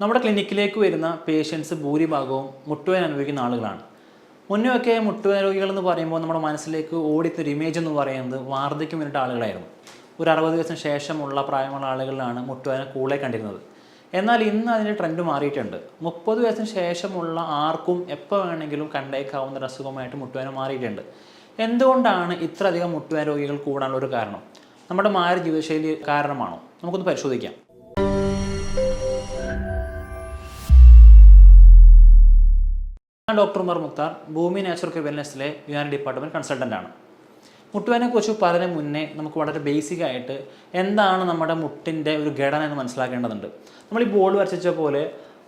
നമ്മുടെ ക്ലിനിക്കിലേക്ക് വരുന്ന പേഷ്യൻസ് ഭൂരിഭാഗവും മുട്ടുവേദന അനുഭവിക്കുന്ന ആളുകളാണ്. മുന്നേയൊക്കെ മുട്ടുവേദന രോഗികൾ എന്ന് പറയുമ്പോൾ നമ്മുടെ മനസ്സിലേക്ക് ഓടിത്തൊരു ഇമേജ് എന്ന് പറയുന്നത് വാർദ്ധക്യം വന്നിട്ട് ആളുകളായിരുന്നു. ഒരു അറുപത് ദിവസം ശേഷമുള്ള പ്രായമുള്ള ആളുകളിലാണ് മുട്ടുവേദന കൂടുതലായി കണ്ടിരുന്നത്. എന്നാൽ ഇന്ന് അതിന്റെ ട്രെൻഡ് മാറിയിട്ടുണ്ട്. മുപ്പത് വയസ്സിന് ശേഷമുള്ള ആർക്കും എപ്പോൾ വേണമെങ്കിലും കണ്ടേക്കാവുന്ന ഒരു അസുഖമായിട്ട് മുട്ടുവേദന മാറിയിട്ടുണ്ട്. എന്തുകൊണ്ടാണ് ഇത്രയധികം മുട്ടുവേദന രോഗികൾ കൂടാനുള്ള ഒരു കാരണം? നമ്മുടെ മാറി ജീവിതശൈലി കാരണമാണോ? നമുക്കൊന്ന് പരിശോധിക്കാം. ഡോക്ടർ ഉമർ മുക്താർ ഭൂമി നാച്ചുറൽ വെൽനെസ്സിലെ യുനാനി ഡിപ്പാർട്ട്മെന്റ് കൺസൾട്ടന്റ് ആണ്. മുട്ടുവേദനയെക്കുറിച്ച് പറഞ്ഞ മുന്നേ നമുക്ക് വളരെ ബേസിക് ആയിട്ട് എന്താണ് നമ്മുടെ മുട്ടിന്റെ ഒരു ഘടന എന്ന് മനസ്സിലാക്കേണ്ടതുണ്ട്. നമ്മൾ ഈ ബോർഡ് വരച്ച പോലെ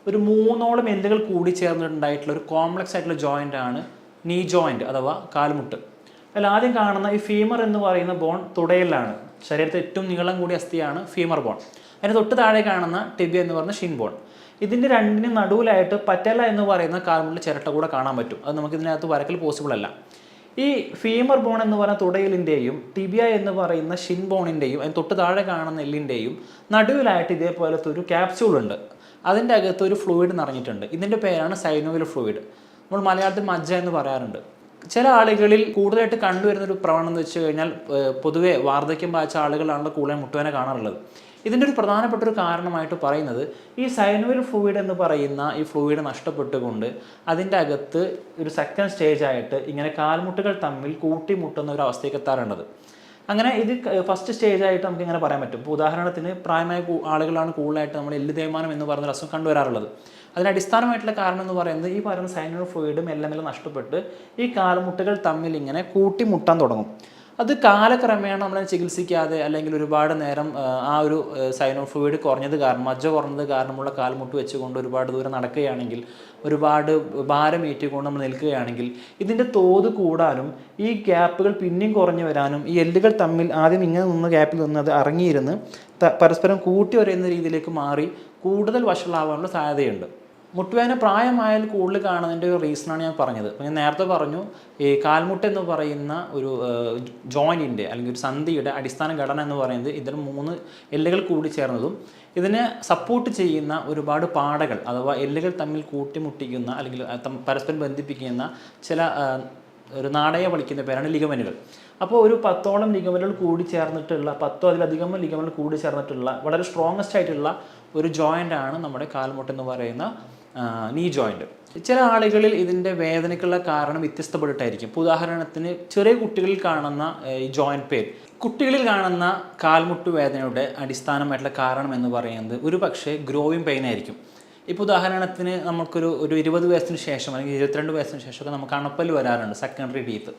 ഒരു മൂന്നോളം എല്ലുകൾ കൂടി ചേർന്നിട്ടുണ്ടായിട്ടുള്ള ഒരു കോംപ്ലക്സ് ആയിട്ടുള്ള ജോയിന്റ് ആണ് നീ ജോയിന്റ് അഥവാ കാൽമുട്ട്. അതിൽ ആദ്യം കാണുന്ന ഈ ഫീമർ എന്ന് പറയുന്ന ബോൺ തുടയിലാണ്. ശരീരത്തിൽ ഏറ്റവും നീളം കൂടിയ അസ്ഥിയാണ് ഫീമർ ബോൺ അതിന് തൊട്ട് താഴെ കാണുന്ന ടിബിയ എന്ന് പറയുന്ന ഷിൻ ബോൺ ഇതിന്റെ രണ്ടിനും നടുവിലായിട്ട് പറ്റല എന്ന് പറയുന്ന കാൽമുട്ടിൽ ചിരട്ട കൂടെ കാണാൻ പറ്റും. അത് നമുക്ക് ഇതിനകത്ത് വരക്കൽ പോസിബിൾ അല്ല. ഈ ഫീമർ ബോൺ എന്ന് പറയുന്ന തുടയിലിന്റെയും ടിബിയ എന്ന് പറയുന്ന ഷിൻ ബോണിന്റെയും അതിന് തൊട്ട് താഴെ കാണുന്ന എല്ലിന്റെയും നടുവിലായിട്ട് ഇതേപോലത്തെ ഒരു ക്യാപ്സ്യൂൾ ഉണ്ട്. അതിന്റെ അകത്ത് ഒരു ഫ്ലൂയിഡ് നിറഞ്ഞിട്ടുണ്ട്. ഇതിന്റെ പേരാണ് സൈനോവിൽ ഫ്ലൂയിഡ് നമ്മൾ മലയാളത്തിൽ മജ്ജ എന്ന് പറയാറുണ്ട്. ചില ആളുകളിൽ കൂടുതലായിട്ട് കണ്ടുവരുന്ന ഒരു പ്രവണത എന്ന് വെച്ച് കഴിഞ്ഞാൽ പൊതുവെ വാർദ്ധക്യം ബാധിച്ച ആളുകളാണല്ലോ കൂടുതൽ മുട്ടുവേനെ കാണാറുള്ളത്. ഇതിന്റെ ഒരു പ്രധാനപ്പെട്ട ഒരു കാരണമായിട്ട് പറയുന്നത് ഈ സൈനുവൽ ഫ്ലൂയിഡ് എന്ന് പറയുന്ന ഈ ഫ്ലൂയിഡ് നഷ്ടപ്പെട്ടുകൊണ്ട് അതിന്റെ അകത്ത് ഒരു സെക്കൻഡ് സ്റ്റേജ് ആയിട്ട് ഇങ്ങനെ കാൽമുട്ടുകൾ തമ്മിൽ കൂട്ടിമുട്ടുന്ന ഒരു അവസ്ഥയ്ക്ക് എത്താറുണ്ട് അങ്ങനെ ഇത് ഫസ്റ്റ് സ്റ്റേജ് ആയിട്ട് നമുക്ക് ഇങ്ങനെ പറയാൻ പറ്റും. ഇപ്പോൾ ഉദാഹരണത്തിന് പ്രായമായ ആളുകളാണ് കൂടുതലായിട്ട് നമ്മൾ എല്ല് തേയ്മാനം എന്ന് പറയുന്ന അസുഖം കണ്ടുവരാറുള്ളത്. അതിന് അടിസ്ഥാനമായിട്ടുള്ള കാരണം എന്ന് പറയുന്നത് ഈ പറയുന്ന സൈനൽ ഫ്ലൂയിഡും എല്ലാം എല്ലാം നഷ്ടപ്പെട്ട് ഈ കാൽമുട്ടുകൾ തമ്മിൽ ഇങ്ങനെ കൂട്ടിമുട്ടാൻ തുടങ്ങും. അത് കാലക്രമേണ നമ്മൾ ചികിത്സിക്കാതെ അല്ലെങ്കിൽ ഒരുപാട് നേരം ആ, ഒരു സൈനോ ഫ്ലൂയിഡ് കുറഞ്ഞത് കാരണം മജ്ജ കുറഞ്ഞത് കാരണമുള്ള കാൽമുട്ട് വെച്ചുകൊണ്ട് ഒരുപാട് ദൂരം നടക്കുകയാണെങ്കിൽ ഒരുപാട് ഭാരം ഏറ്റുകൊണ്ട് നമ്മൾ നിൽക്കുകയാണെങ്കിൽ ഇതിന്റെ തോത് കൂടാനും ഈ ഗ്യാപ്പുകൾ പിന്നെയും കുറഞ്ഞു വരാനും ഈ എല്ലുകൾ തമ്മിൽ ആദ്യം ഇങ്ങനെ നിന്ന് ഗ്യാപ്പിൽ നിന്ന് അത് ഇറങ്ങിയിരുന്ന് പരസ്പരം കൂട്ടി വരയുന്ന രീതിയിലേക്ക് മാറി കൂടുതൽ വഷളാവാനുള്ള സാധ്യതയുണ്ട്. മുട്ടുവേദന പ്രായമായാൽ കൂടുതൽ കാണുന്നതിന്റെ ഒരു റീസണാണ് ഞാൻ പറഞ്ഞത്. ഞാൻ നേരത്തെ പറഞ്ഞു ഈ കാൽമുട്ട് എന്ന് പറയുന്ന ഒരു ജോയിന്റിന്റെ അല്ലെങ്കിൽ ഒരു സന്ധിയുടെ അടിസ്ഥാന ഘടന എന്ന് പറയുന്നത് ഇതിൽ മൂന്ന് എല്ലുകൾ കൂടി ചേർന്നതും ഇതിനെ സപ്പോർട്ട് ചെയ്യുന്ന ഒരുപാട് പാടകൾ അഥവാ എല്ലുകൾ തമ്മിൽ കൂട്ടിമുട്ടിക്കുന്ന അല്ലെങ്കിൽ പരസ്പരം ബന്ധിപ്പിക്കുന്ന ചില ഒരു നാടയെ വിളിക്കുന്ന പേരാണ് ലിഗമനുകൾ അപ്പോൾ ഒരു പത്തോളം ലിഗമനുകൾ കൂടി ചേർന്നിട്ടുള്ള പത്തോ അതിലധികം ലിഗമനുകൾ കൂടി ചേർന്നിട്ടുള്ള വളരെ സ്ട്രോങ്ങസ്റ്റ് ആയിട്ടുള്ള ഒരു ജോയിന്റ് ആണ് നമ്മുടെ കാൽമുട്ട് എന്ന് പറയുന്ന നീ ജോയിന്റ് ചില ആളുകളിൽ ഇതിന്റെ വേദനയ്ക്കുള്ള കാരണം വ്യത്യസ്തപ്പെട്ടിട്ടായിരിക്കും. ഉദാഹരണത്തിന് ചെറിയ കുട്ടികളിൽ കാണുന്ന ഈ ജോയിന്റ് പെയിൻ കുട്ടികളിൽ കാണുന്ന കാൽമുട്ട് വേദനയുടെ അടിസ്ഥാനമായിട്ടുള്ള കാരണം എന്ന് പറയുന്നത് ഒരു പക്ഷേ ഗ്രോയിങ് പെയിൻ ആയിരിക്കും. ഇപ്പോൾ ഉദാഹരണത്തിന് നമുക്കൊരു ഒരു ഇരുപത് വയസ്സിന് ശേഷം അല്ലെങ്കിൽ ഇരുപത്തിരണ്ട് വയസ്സിന് ശേഷമൊക്കെ നമുക്ക് അണപ്പൽ വരാറുണ്ട് സെക്കൻഡറി ടീത്ത്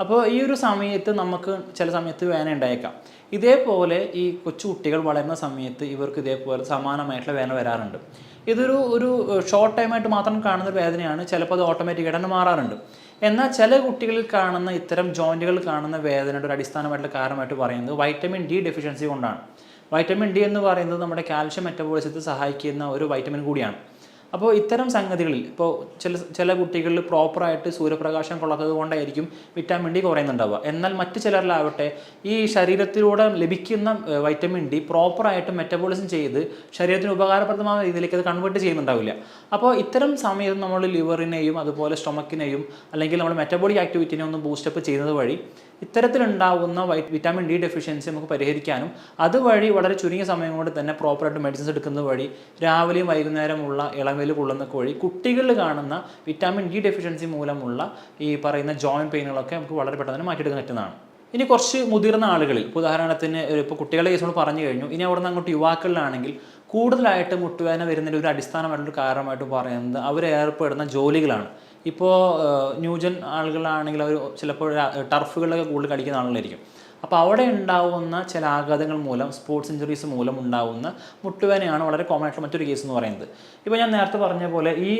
അപ്പോൾ ഈ ഒരു സമയത്ത് നമുക്ക് ചില സമയത്ത് വേദന ഉണ്ടായേക്കാം. ഇതേപോലെ ഈ കൊച്ചു കുട്ടികൾ വളരുന്ന സമയത്ത് ഇവർക്ക് ഇതേപോലെ സമാനമായിട്ടുള്ള വേദന വരാറുണ്ട്. ഇതൊരു ഒരു ഷോർട്ട് ടൈമായിട്ട് മാത്രം കാണുന്ന ഒരു വേദനയാണ്. ചിലപ്പോൾ അത് ഓട്ടോമാറ്റിക്കായിട്ട് തന്നെ മാറാറുണ്ട്. എന്നാൽ ചില കുട്ടികളിൽ കാണുന്ന ഇത്തരം ജോയിന്റുകൾ കാണുന്ന വേദനയുടെ ഒരു അടിസ്ഥാനമായിട്ടുള്ള കാരണമായിട്ട് പറയുന്നത് വൈറ്റമിൻ ഡി ഡെഫിഷ്യൻസി കൊണ്ടാണ്. വൈറ്റമിൻ ഡി എന്ന് പറയുന്നത് നമ്മുടെ കാൽഷ്യം മെറ്റബോളിസത്തെ സഹായിക്കുന്ന ഒരു വൈറ്റമിൻ കൂടിയാണ്. അപ്പോൾ ഇത്തരം സംഗതികളിൽ ഇപ്പോൾ ചില ചില കുട്ടികളിൽ പ്രോപ്പറായിട്ട് സൂര്യപ്രകാശം കൊള്ളാത്തത് കൊണ്ടായിരിക്കും വിറ്റാമിൻ ഡി കുറയുന്നുണ്ടാവുക. എന്നാൽ മറ്റു ചിലരിലാവട്ടെ ഈ ശരീരത്തിലൂടെ ലഭിക്കുന്ന വൈറ്റമിൻ ഡി പ്രോപ്പറായിട്ട് മെറ്റബോളിസം ചെയ്ത് ശരീരത്തിന് ഉപകാരപ്രദമായ രീതിയിലേക്ക് അത് കൺവേർട്ട് ചെയ്യുന്നുണ്ടാവില്ല. അപ്പോൾ ഇത്തരം സമയത്ത് നമ്മൾ ലിവറിനെയും അതുപോലെ സ്റ്റൊമക്കിനെയും അല്ലെങ്കിൽ നമ്മൾ മെറ്റബോളിക് ആക്ടിവിറ്റിനെ ഒന്ന് ബൂസ്റ്റപ്പ് ചെയ്യുന്നത് വഴി ഇത്തരത്തിലുണ്ടാവുന്ന വൈ വിറ്റാമിൻ ഡി ഡെഫിഷ്യൻസി നമുക്ക് പരിഹരിക്കാനും അതുവഴി വളരെ ചുരുങ്ങിയ സമയം കൊണ്ട് തന്നെ പ്രോപ്പറായിട്ട് മെഡിസിൻസ് എടുക്കുന്നത് വഴി രാവിലെയും വൈകുന്നേരമുള്ള ഇളവേൽ കൊള്ളുന്നൊക്കെ വഴി കുട്ടികളിൽ കാണുന്ന വിറ്റാമിൻ ഡി ഡെഫിഷ്യൻസി മൂലമുള്ള ഈ പറയുന്ന ജോയിന്റ് പെയിനുകളൊക്കെ നമുക്ക് വളരെ പെട്ടെന്ന് തന്നെ മാറ്റിയെടുക്കാൻ പറ്റുന്നതാണ്. ഇനി കുറച്ച് മുതിർന്ന ആളുകളിൽ ഉദാഹരണത്തിന് ഇപ്പോൾ കുട്ടികളുടെ കേസ് പറഞ്ഞു കഴിഞ്ഞു. ഇനി അവിടെ നിന്ന് അങ്ങോട്ട് യുവാക്കളിലാണെങ്കിൽ കൂടുതലായിട്ട് മുട്ടുവേദന വരുന്നതിന്റെ ഒരു അടിസ്ഥാനമായിട്ടൊരു കാരണമായിട്ട് പറയുന്നത് അവർ ഏർപ്പെടുന്ന ജോലികളാണ്. ഇപ്പോൾ ന്യൂജൻ ആളുകളാണെങ്കിൽ അവർ ചിലപ്പോൾ ടർഫുകളിലൊക്കെ കൂടുതൽ കളിക്കുന്ന ആളുകളായിരിക്കും. അപ്പോൾ അവിടെ ഉണ്ടാവുന്ന ചില ആഘാതങ്ങൾ മൂലം സ്പോർട്സ് ഇഞ്ചുറീസ് മൂലം ഉണ്ടാവുന്ന മുട്ടുവേദനയാണ് വളരെ കോമൺ ആയിട്ടുള്ള മറ്റൊരു കേസ് എന്ന് പറയുന്നത്. ഇപ്പോൾ ഞാൻ നേരത്തെ പറഞ്ഞ പോലെ ഈ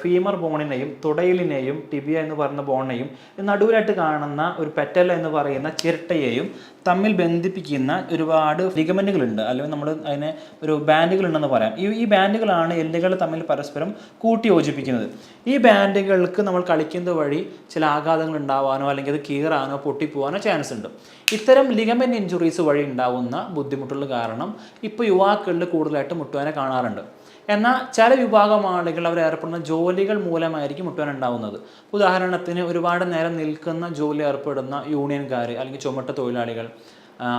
ഫീമർ ബോണിനെയും തുടയിലിനെയും ടിബിയ എന്ന് പറയുന്ന ബോണിനെയും നടുവിലായിട്ട് കാണുന്ന ഒരു പെറ്റൽ എന്ന് പറയുന്ന ചിരട്ടയെയും തമ്മിൽ ബന്ധിപ്പിക്കുന്ന ഒരുപാട് ലിഗമെന്റുകളുണ്ട് അല്ലെങ്കിൽ നമ്മൾ അതിനെ ഒരു ബാൻഡുകളുണ്ടെന്ന് പറയാം. ഈ ഈ ബാൻഡുകളാണ് എല്ലുകൾ തമ്മിൽ പരസ്പരം കൂട്ടി യോജിപ്പിക്കുന്നത്. ഈ ബാൻഡുകൾക്ക് നമ്മൾ കളിക്കുന്നത് വഴി ചില ആഘാതങ്ങൾ ഉണ്ടാവാനോ അല്ലെങ്കിൽ അത് കീറാനോ പൊട്ടിപ്പോവാനോ ചാൻസ് ഉണ്ട്. ഇത്തരം ലിഗമെന്റ് ഇഞ്ചുറീസ് വഴി ഉണ്ടാവുന്ന ബുദ്ധിമുട്ടുകൾ കാരണം ഇപ്പോൾ യുവാക്കളിൽ കൂടുതലായിട്ട് മുട്ടുവാനെ കാണാറുണ്ട്. എന്നാൽ ചില വിഭാഗം ആളുകൾ അവർ ഏർപ്പെടുന്ന ജോലികൾ മൂലമായിരിക്കും മുട്ടുവേദന ഉണ്ടാവുന്നത്. ഉദാഹരണത്തിന് ഒരുപാട് നേരം നിൽക്കുന്ന ജോലി ഏർപ്പെടുന്ന യൂണിയൻകാർ അല്ലെങ്കിൽ ചുമട്ട തൊഴിലാളികൾ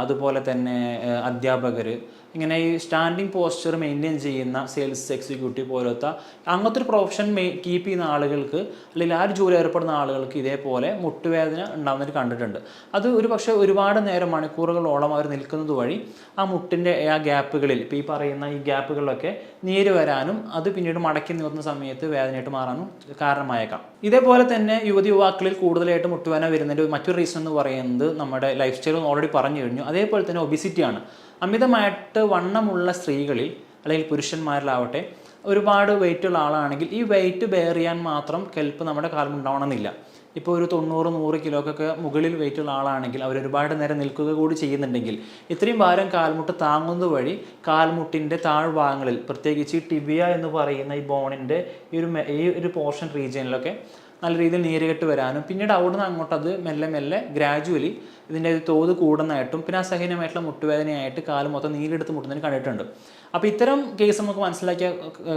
അതുപോലെ തന്നെ അധ്യാപകർ ഇങ്ങനെ ഈ സ്റ്റാൻഡിങ് പോസ്ചർ മെയിന്റെയിൻ ചെയ്യുന്ന സെയിൽസ് എക്സിക്യൂട്ടീവ് പോലത്തെ അങ്ങനത്തെ ഒരു പ്രൊഫഷൻ മെയ് കീപ്പ് ചെയ്യുന്ന ആളുകൾക്ക് അല്ലെങ്കിൽ ആ ഒരു ജോലി ഏർപ്പെടുന്ന ആളുകൾക്ക് ഇതേപോലെ മുട്ടുവേദന ഉണ്ടാകുന്നത് കണ്ടിട്ടുണ്ട്. അത് ഒരു പക്ഷേ ഒരുപാട് നേരം മണിക്കൂറുകളോളം അവർ നിൽക്കുന്നത് വഴി ആ മുട്ടിന്റെ ആ ഗ്യാപ്പുകളിൽ ഇപ്പോൾ ഈ പറയുന്ന ഈ ഗ്യാപ്പുകളിലൊക്കെ നീര് വരാനും അത് പിന്നീട് മടക്കി നിർത്തുന്ന സമയത്ത് വേദനയായിട്ട് മാറാനും കാരണമായേക്കാം. ഇതേപോലെ തന്നെ യുവതി യുവാക്കളിൽ കൂടുതലായിട്ട് മുട്ടുവേദന വരുന്നതിന്റെ മറ്റൊരു റീസൺ എന്ന് പറയുന്നത് നമ്മുടെ ലൈഫ് സ്റ്റൈൽ ഓൾറെഡി പറഞ്ഞു കഴിഞ്ഞു. അതേപോലെ തന്നെ ഒബിസിറ്റിയാണ് അമിതമായിട്ട് വണ്ണമുള്ള സ്ത്രീകളിൽ അല്ലെങ്കിൽ പുരുഷന്മാരിലാവട്ടെ ഒരുപാട് ഉള്ള ആളാണെങ്കിൽ ഈ വെയിറ്റ് ബെയർ ചെയ്യാൻ മാത്രം കെൽപ്പ് നമ്മുടെ കാലം ഉണ്ടാവണമെന്നില്ല. ഇപ്പോൾ ഒരു തൊണ്ണൂറ് നൂറ് കിലോക്കൊക്കെ മുകളിൽ ഉള്ള ആളാണെങ്കിൽ അവർ ഒരുപാട് നേരം നിൽക്കുക കൂടി ചെയ്യുന്നുണ്ടെങ്കിൽ ഇത്രയും ഭാരം കാൽമുട്ട് താങ്ങുന്നത് വഴി കാൽമുട്ടിന്റെ താഴ്ഭാഗങ്ങളിൽ പ്രത്യേകിച്ച് ടിബിയ എന്ന് പറയുന്ന ഈ ബോണിന്റെ ഈ ഒരു ഈ ഒരു പോർഷൻ റീജിയനിലൊക്കെ നല്ല രീതിയിൽ നീരുകെട്ട് വരാനും പിന്നീട് അവിടുന്ന് അങ്ങോട്ട് അത് മെല്ലെ മെല്ലെ ഗ്രാജുവലി ഇതിന്റെ തോത് കൂടുന്നതായിട്ടും പിന്നെ അസഹനമായിട്ടുള്ള മുട്ടുവേദനയായിട്ട് കാൽ മൊത്തം നീരെടുത്ത് മുട്ടുന്നതിന് കണ്ടിട്ടുണ്ട്. അപ്പോൾ ഇത്തരം കേസ് നമുക്ക് മനസ്സിലാക്കിയ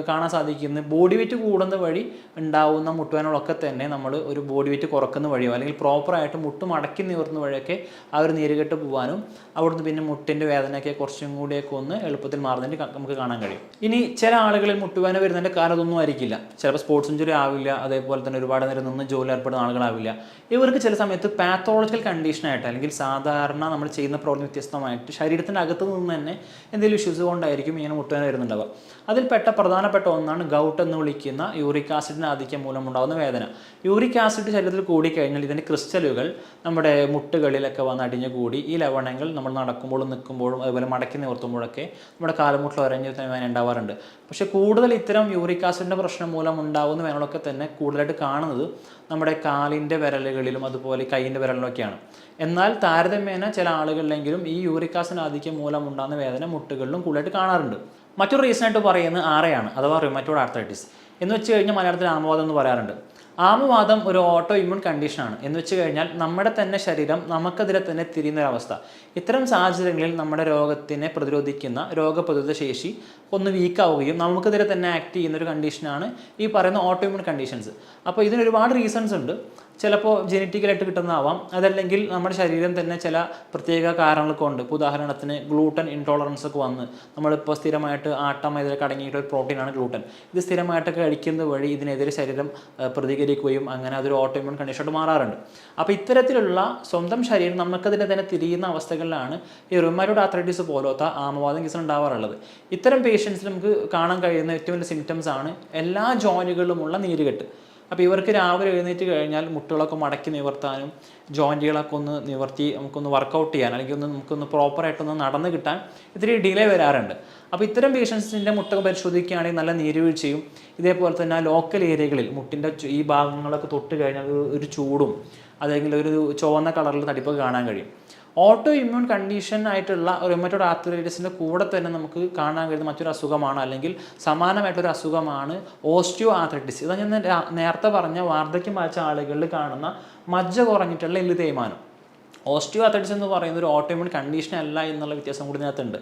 കാണാൻ സാധിക്കുന്നത് ബോഡി വെയിറ്റ് കൂടുന്ന വഴി ഉണ്ടാവുന്ന മുട്ടുവേദനകളൊക്കെ തന്നെ നമ്മൾ ഒരു ബോഡി വെയിറ്റ് കുറക്കുന്ന വഴിയോ അല്ലെങ്കിൽ പ്രോപ്പറായിട്ട് മുട്ട് മടക്കി നിവർന്ന വഴിയൊക്കെ ആ ഒരു നീരുകെട്ട് പോകാനും അവിടുന്ന് പിന്നെ മുട്ടിന്റെ വേദനയൊക്കെ കുറച്ചും കൂടിയൊക്കെ ഒന്ന് എളുപ്പത്തിൽ മാറുന്നതിന് നമുക്ക് കാണാൻ കഴിയും. ഇനി ചില ആളുകളിൽ മുട്ടുവേദന വരുന്നതിന്റെ കാരണം അതൊന്നും ആയിരിക്കില്ല. ചിലപ്പോൾ സ്പോർട്സ് ഇഞ്ചുറി ആവില്ല അതേപോലെ തന്നെ ഒരുപാട് നേരം നിന്ന് ജോലി ഏർപ്പെടുന്ന ആളുകളാവില്ല. ഇവർക്ക് ചില സമയത്ത് പാത്തോളജിക്കൽ കണ്ടീഷനായിട്ട് അല്ലെങ്കിൽ സാധാരണ നമ്മൾ ചെയ്യുന്ന പ്രവർത്തനം വ്യത്യസ്തമായിട്ട് ശരീരത്തിന്റെ അകത്ത് നിന്ന് തന്നെ എന്തെങ്കിലും ഇഷ്യൂസ് കൊണ്ടായിരിക്കും ഇങ്ങനെ മുട്ടുവേദന വരുന്നുണ്ടാവുക. അതിൽപ്പെട്ട പ്രധാനപ്പെട്ട ഒന്നാണ് ഗൗട്ട് എന്ന് വിളിക്കുന്ന യൂറിക് ആസിഡിന്റെ ആധിക്യം മൂലം ഉണ്ടാകുന്ന വേദന. യൂറിക് ആസിഡ് ശരീരത്തിൽ കൂടിക്കഴിഞ്ഞാൽ ഇതിന്റെ ക്രിസ്റ്റലുകൾ നമ്മുടെ മുട്ടുകളിലൊക്കെ വന്ന് അടിഞ്ഞു കൂടി ഈ ലവണങ്ങൾ നമ്മൾ നടക്കുമ്പോഴും നിൽക്കുമ്പോഴും അതുപോലെ മടക്കി നിവർത്തുമ്പോഴൊക്കെ നമ്മുടെ കാലുമുട്ടിൽ ഒരഞ്ഞു വേദന ഉണ്ടാവാറുണ്ട്. പക്ഷേ കൂടുതൽ ഇത്തരം യൂറിക് ആസിഡിന്റെ പ്രശ്നം മൂലം ഉണ്ടാകുന്ന വേദനകളൊക്കെ തന്നെ കൂടുതലായിട്ട് കാണുന്നത് നമ്മുടെ കാലിന്റെ വിരലുകളിലും അതുപോലെ കൈയിന്റെ വിരലിലൊക്കെയാണ് എന്നാൽ താരതമ്യേന ചില ആളുകളിലെങ്കിലും ഈ യൂറിക് ആസിഡ് ആധിക്യം മൂലം ഉണ്ടാകുന്ന വേദന മുട്ടുകളിലും കൂടുതലായിട്ട് കാണാറുണ്ട്. മറ്റൊരു റീസൺ ആയിട്ട് പറയുന്നത് ആറയാണ് അഥവാ റിമറ്റോഡ് ആർത്തൈറ്റിസ് എന്ന് വെച്ച് കഴിഞ്ഞാൽ മലയാളത്തിൽ ആമവാദം എന്ന് പറയാറുണ്ട്. ആമവാദം ഒരു ഓട്ടോ ഇമ്മ്യൂൺ കണ്ടീഷനാണ് എന്ന് വെച്ച് കഴിഞ്ഞാൽ നമ്മുടെ തന്നെ ശരീരം നമുക്കെതിരെ തന്നെ തിരിയുന്ന ഒരവസ്ഥ ഇത്തരം സാഹചര്യങ്ങളിൽ നമ്മുടെ രോഗത്തിനെ പ്രതിരോധിക്കുന്ന രോഗപ്രതിരോധ ശേഷി ഒന്ന് വീക്കാവുകയും നമുക്കെതിരെ തന്നെ ആക്ട് ചെയ്യുന്ന ഒരു കണ്ടീഷനാണ് ഈ പറയുന്ന ഓട്ടോ ഇമ്മ്യൂൺ കണ്ടീഷൻസ് അപ്പോൾ ഇതിന് ഒരുപാട് റീസൺസ് ഉണ്ട്. ചിലപ്പോൾ ജനറ്റിക്കലായിട്ട് കിട്ടുന്നതാവാം. അതല്ലെങ്കിൽ നമ്മുടെ ശരീരം തന്നെ ചില പ്രത്യേക കാരണങ്ങളൊക്കെ ഉണ്ട്. ഇപ്പോൾ ഉദാഹരണത്തിന് ഗ്ലൂട്ടൻ ഇൻടോളറൻസ് ഒക്കെ വന്ന് നമ്മളിപ്പോൾ സ്ഥിരമായിട്ട് ആട്ടം ഇതിലൊക്കെ അടങ്ങിയിട്ടുള്ള ഒരു പ്രോട്ടീനാണ് ഗ്ലൂട്ടൻ ഇത് സ്ഥിരമായിട്ടൊക്കെ കഴിക്കുന്നത് വഴി ഇതിനെതിരെ ശരീരം പ്രതികരിക്കുകയും അങ്ങനെ അതൊരു ഓട്ടോമ്യൂൺ കണ്ടീഷനായിട്ട് മാറാറുണ്ട്. അപ്പോൾ ഇത്തരത്തിലുള്ള സ്വന്തം ശരീരം നമുക്കതിനെ തന്നെ തിരിയുന്ന അവസ്ഥകളിലാണ് ഈ റുമാറ്റോഡ് ആത്രൈറ്റിസ് പോലത്തെ ആമവാദം കേസിൽ ഉണ്ടാവാറുള്ളത്. ഇത്തരം പേഷ്യൻസിൽ നമുക്ക് കാണാൻ കഴിയുന്ന ഏറ്റവും വലിയ സിംറ്റംസ് ആണ് എല്ലാ ജോയിനുകളിലുമുള്ള നീരുകെട്ട്. അപ്പോൾ ഇവർക്ക് രാവിലെ എഴുന്നേറ്റ് കഴിഞ്ഞാൽ മുട്ടുകളൊക്കെ മടക്കി നിവർത്താനും ജോയിന്റുകളൊക്കെ ഒന്ന് നിവർത്തി നമുക്കൊന്ന് വർക്കൗട്ട് ചെയ്യാൻ അല്ലെങ്കിൽ ഒന്ന് നമുക്കൊന്ന് പ്രോപ്പറായിട്ടൊന്ന് നടന്ന് കിട്ടാൻ ഇത്തിരി ഡിലേ വരാറുണ്ട്. അപ്പോൾ ഇത്തരം പേഷ്യൻസിന്റെ മുട്ട പരിശോധിക്കുകയാണെങ്കിൽ നല്ല നീരുവീഴ്ചയും ഇതേപോലെ തന്നെ ലോക്കൽ ഏരിയകളിൽ മുട്ടിന്റെ ഈ ഭാഗങ്ങളൊക്കെ തൊട്ട് കഴിഞ്ഞാൽ ഒരു ചൂടും അല്ലെങ്കിൽ ഒരു ചുവന്ന കളറിൽ തടിപ്പൊക്കെ കാണാൻ കഴിയും. ഓട്ടോ ഇമ്മ്യൂൺ കണ്ടീഷൻ ആയിട്ടുള്ള റിമറ്റോഡ് ആർത്തറൈറ്റിസിന്റെ കൂടെ തന്നെ നമുക്ക് കാണാൻ കഴിയുന്ന മറ്റൊരു അസുഖമാണ് അല്ലെങ്കിൽ സമാനമായിട്ടൊരു അസുഖമാണ് ഓസ്റ്റിയോ ആർത്രൈറ്റിസ് ഇതാ ഞാൻ നേരത്തെ പറഞ്ഞ വാർദ്ധക്യം വായിച്ച ആളുകളിൽ കാണുന്ന മജ്ജ കുറഞ്ഞിട്ടുള്ള എല്ല് തേയ്മാനം. ഓസ്റ്റിയോ അത്ലറ്റിക്സ് എന്ന് പറയുന്ന ഒരു ഓട്ടോമിൻ കണ്ടീഷൻ അല്ല എന്നുള്ള വ്യത്യാസം കൂടി ഇതിനകത്തുണ്ട്.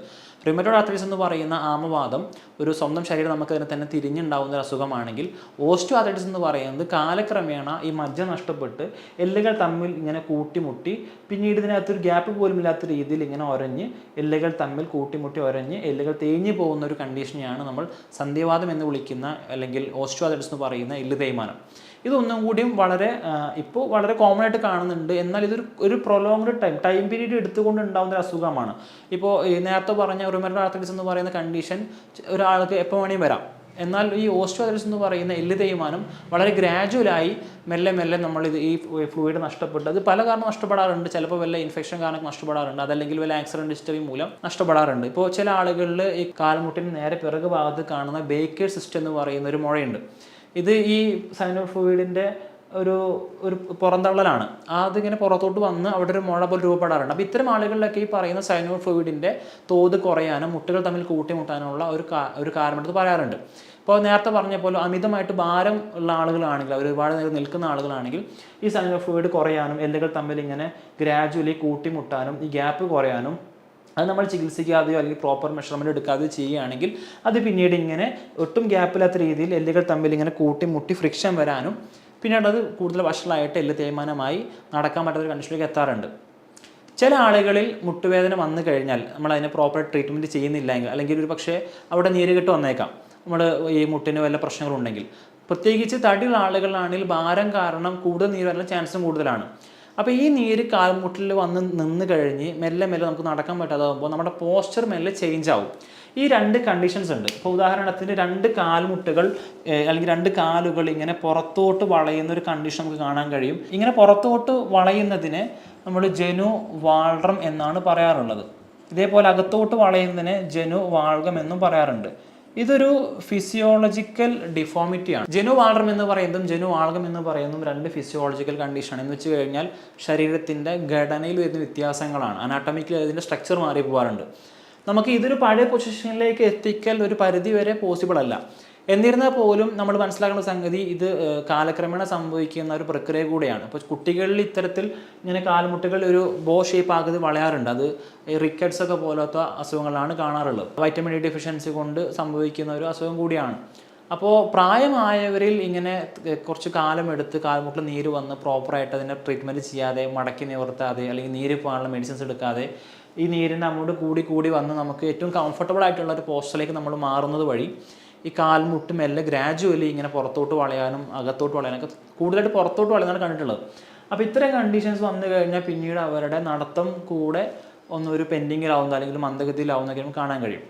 റിമറ്റോഡ് ആർത്രൈറ്റിസ് എന്ന് പറയുന്ന ആമവാദം ഒരു സ്വന്തം ശരീരം നമുക്ക് അതിനെ തന്നെ തിരിഞ്ഞുണ്ടാവുന്ന ഒരു അസുഖമാണെങ്കിൽ ഓസ്റ്റിയോ അത്ലറ്റിക്സ് എന്ന് പറയുന്നത് കാലക്രമേണ ഈ മജ്ജ നഷ്ടപ്പെട്ട് എല്ലുകൾ തമ്മിൽ ഇങ്ങനെ കൂട്ടിമുട്ടി പിന്നീട് ഇതിനകത്ത് ഒരു ഗ്യാപ്പ് പോലും ഇല്ലാത്ത രീതിയിൽ ഇങ്ങനെ ഒരഞ്ഞ് എല്ലുകൾ തമ്മിൽ കൂട്ടിമുട്ടി ഒരഞ്ഞ് എല്ലുകൾ തേഞ്ഞു പോകുന്ന ഒരു കണ്ടീഷനെയാണ് നമ്മൾ സന്ധിവാദം എന്ന് വിളിക്കുന്ന അല്ലെങ്കിൽ ഓസ്റ്റിയോ അത്ലറ്റിക്സ് എന്ന് പറയുന്ന എല്ല് തേയ്മാനം. ഇതൊന്നും കൂടിയും വളരെ ഇപ്പോൾ വളരെ കോമൺ ആയിട്ട് കാണുന്നുണ്ട്. എന്നാൽ ഇതൊരു ഒരു പ്രൊലോങ്ഡ് ടൈം ടൈം പീരീഡ് എടുത്തുകൊണ്ട് ഉണ്ടാകുന്ന ഒരു അസുഖമാണ്. ഇപ്പോൾ നേരത്തെ പറഞ്ഞ റുമറ്റോഡ് ആർത്രൈറ്റിസ് എന്ന് പറയുന്ന കണ്ടീഷൻ ഒരാൾക്ക് എപ്പോൾ വേണമെങ്കിൽ വരാം. എന്നാൽ ഈ ഓസ്റ്റിയോആർത്രൈറ്റിസ് എന്ന് പറയുന്ന എല്ല് തേയ്മാനം വളരെ ഗ്രാജുവലായി മെല്ലെ മെല്ലെ നമ്മൾ ഇത് ഈ ഫ്ലൂയിഡ് നഷ്ടപ്പെട്ട് അത് പല കാരണം നഷ്ടപ്പെടാറുണ്ട്. ചിലപ്പോൾ വല്ല ഇൻഫെക്ഷൻ കാരണം നഷ്ടപ്പെടാറുണ്ട്. അതല്ലെങ്കിൽ വല്ല ആക്സിഡന്റ് ഹിസ്റ്ററി മൂലം നഷ്ടപ്പെടാറുണ്ട്. ഇപ്പോൾ ചില ആളുകളിൽ ഈ കാൽമുട്ടിന് നേരെ പിറകു ഭാഗത്ത് കാണുന്ന ബേക്കേഴ്സ് സിസ്റ്റം എന്ന് പറയുന്ന ഒരു മുഴയുണ്ട്. ഇത് ഈ സൈനോഫ്ലൂയിഡിന്റെ ഒരു ഒരു പുറന്തള്ളലാണ്. അതിങ്ങനെ പുറത്തോട്ട് വന്ന് അവിടെ ഒരു മുഴ പോലെ രൂപപ്പെടാറുണ്ട്. അപ്പോൾ ഇത്തരം ആളുകളിലൊക്കെ ഈ പറയുന്ന സൈനോഫ്ലൂയിഡിന്റെ തോത് കുറയാനും മുട്ടുകൾ തമ്മിൽ കൂട്ടിമുട്ടാനുള്ള ഒരു ഒരു കാരണമെടുത്ത് പറയാറുണ്ട്. ഇപ്പോൾ നേരത്തെ പറഞ്ഞ പോലെ അമിതമായിട്ട് ഭാരം ഉള്ള ആളുകളാണെങ്കിൽ അവർ ഒരുപാട് നേരം നിൽക്കുന്ന ആളുകളാണെങ്കിൽ ഈ സൈനോഫ്ലൂയിഡ് കുറയാനും എല്ലുകൾ തമ്മിൽ ഇങ്ങനെ ഗ്രാജുവലി കൂട്ടിമുട്ടാനും ഈ ഗ്യാപ്പ് കുറയാനും അത് നമ്മൾ ചികിത്സിക്കാതെയോ അല്ലെങ്കിൽ പ്രോപ്പർ മെഷർമെന്റ് എടുക്കാതെ ചെയ്യുകയാണെങ്കിൽ അത് പിന്നീട് ഇങ്ങനെ ഒട്ടും ഗ്യാപ്പില്ലാത്ത രീതിയിൽ എല്ലുകൾ തമ്മിൽ ഇങ്ങനെ കൂട്ടി മുട്ടി ഫ്രിക്ഷൻ വരാനും പിന്നീട് അത് കൂടുതൽ വഷളായിട്ട് എല്ല് തേയ്മാനമായി നടക്കാൻ പറ്റാത്ത ഒരു കണ്ടീഷനിലേക്ക് എത്താറുണ്ട്. ചില ആളുകളിൽ മുട്ടുവേദന വന്നു കഴിഞ്ഞാൽ നമ്മൾ അതിനെ പ്രോപ്പർ ട്രീറ്റ്മെന്റ് ചെയ്യുന്നില്ല എങ്കിൽ അല്ലെങ്കിൽ ഒരു പക്ഷേ അവിടെ നീരുകെട്ട് വന്നേക്കാം. നമ്മൾ ഈ മുട്ടിന് വല്ല പ്രശ്നങ്ങളുണ്ടെങ്കിൽ. പ്രത്യേകിച്ച് തടിയുള്ള ആളുകളാണെങ്കിൽ ഭാരം കാരണം കൂടുതൽ നീര് വരാൻ ചാൻസും കൂടുതലാണ്. അപ്പോൾ ഈ നീര് കാൽമുട്ടിൽ വന്ന് നിന്ന് കഴിഞ്ഞ് മെല്ലെ മെല്ലെ നമുക്ക് നടക്കാൻ പറ്റാതാകുമ്പോൾ നമ്മുടെ പോസ്ചർ മെല്ലെ ചേഞ്ച് ആവും. ഈ രണ്ട് കണ്ടീഷൻസ് ഉണ്ട്. ഇപ്പോൾ ഉദാഹരണത്തിന് രണ്ട് കാൽമുട്ടുകൾ അല്ലെങ്കിൽ രണ്ട് കാലുകൾ ഇങ്ങനെ പുറത്തോട്ട് വളയുന്ന ഒരു കണ്ടീഷൻ നമുക്ക് കാണാൻ കഴിയും. ഇങ്ങനെ പുറത്തോട്ട് വളയുന്നതിനെ നമ്മൾ ജനു വാൾറം എന്നാണ് പറയാറുള്ളത്. ഇതേപോലെ അകത്തോട്ട് വളയുന്നതിനെ ജനു വാൾഗം എന്നും പറയാറുണ്ട്. ഇതൊരു ഫിസിയോളജിക്കൽ ഡിഫോമിറ്റിയാണ് ജനു വാൾറം എന്ന് പറയുന്നതും ജനു വാളകം എന്ന് പറയുന്നതും രണ്ട് ഫിസിയോളജിക്കൽ കണ്ടീഷൻ എന്ന് വെച്ച് കഴിഞ്ഞാൽ ശരീരത്തിന്റെ ഘടനയിൽ വരുന്ന വ്യത്യാസങ്ങളാണ്. അനാട്ടമിക്കലി അതിന്റെ സ്ട്രക്ചർ മാറി പോകാറുണ്ട് നമുക്ക് ഇതൊരു പഴയ പൊസിഷനിലേക്ക് എത്തിക്കൽ ഒരു പരിധി വരെ പോസിബിൾ അല്ല. എന്നിരുന്നാൽ പോലും നമ്മൾ മനസ്സിലാക്കേണ്ട സംഗതി ഇത് കാലക്രമേണ സംഭവിക്കുന്ന ഒരു പ്രക്രിയ കൂടെയാണ്. അപ്പോൾ കുട്ടികളിൽ ഇത്തരത്തിൽ ഇങ്ങനെ കാൽമുട്ടുകൾ ഒരു ബോ ഷേപ്പ് ആകൃതി വളയാറുണ്ട്. അത് റിക്കറ്റ്സ് ഒക്കെ പോലത്തെ അസുഖങ്ങളാണ് കാണാറുള്ളത്. വൈറ്റമിൻ ഡി ഡെഫിഷ്യൻസി കൊണ്ട് സംഭവിക്കുന്ന ഒരു അസുഖം കൂടിയാണ്. അപ്പോൾ പ്രായമായവരിൽ ഇങ്ങനെ കുറച്ച് കാലം എടുത്ത് കാൽമുട്ടിൽ നീര് വന്ന് പ്രോപ്പറായിട്ട് അതിന്റെ ട്രീറ്റ്മെന്റ് ചെയ്യാതെ മടക്കി നിവർത്താതെ അല്ലെങ്കിൽ നീര് പോകാനുള്ള മെഡിസിൻസ് എടുക്കാതെ ഈ നീരിന്റെ അങ്ങോട്ട് കൂടി കൂടി വന്ന് നമുക്ക് ഏറ്റവും കംഫർട്ടബിൾ ആയിട്ടുള്ള ഒരു പോസ്റ്ററിലേക്ക് നമ്മൾ മാറുന്നത് വഴി ഈ കാൽമുട്ട് മെല്ലെ ഗ്രാജുവലി ഇങ്ങനെ പുറത്തോട്ട് വളയാനും അകത്തോട്ട് വളയാനൊക്കെ കൂടുതലായിട്ട് പുറത്തോട്ട് വളയുന്നതാണ് കണ്ടിട്ടുള്ളത്. അപ്പോൾ ഇത്തരം കണ്ടീഷൻസ് വന്നു കഴിഞ്ഞാൽ പിന്നീട് അവരുടെ നടത്തം കൂടെ ഒന്നൊരു പെൻഡിങ്ങിലാവുന്ന അല്ലെങ്കിൽ മന്ദഗതിയിലാവുന്നൊക്കെ നമുക്ക് കാണാൻ കഴിയും.